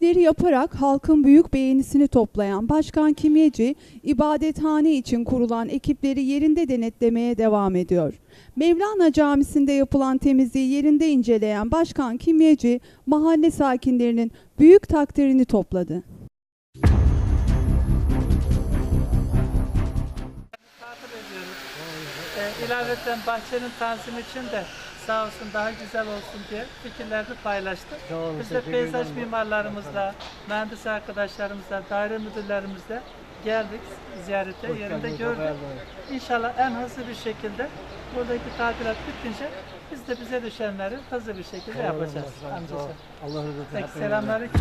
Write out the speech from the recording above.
Değişiklikleri yaparak halkın büyük beğenisini toplayan Başkan Kimyeci, ibadethane için kurulan ekipleri yerinde denetlemeye devam ediyor. Mevlana Camisi'nde yapılan temizliği yerinde inceleyen Başkan Kimyeci, mahalle sakinlerinin büyük takdirini topladı. Ee, ilaveten bahçenin tanzimi için de sağ olsun daha güzel olsun diye fikirlerini paylaştı. Olun, Biz de peyzaj mimarlarımızla, mühendis arkadaşlarımızla, daire müdürlerimizle geldik ziyarete Hoş yerinde geldiniz, gördük. İnşallah en hızlı bir şekilde buradaki tadilat bitince biz de bize düşenleri hızlı bir şekilde yapacağız amcası. Allah razı olsun. Selamünaleyküm.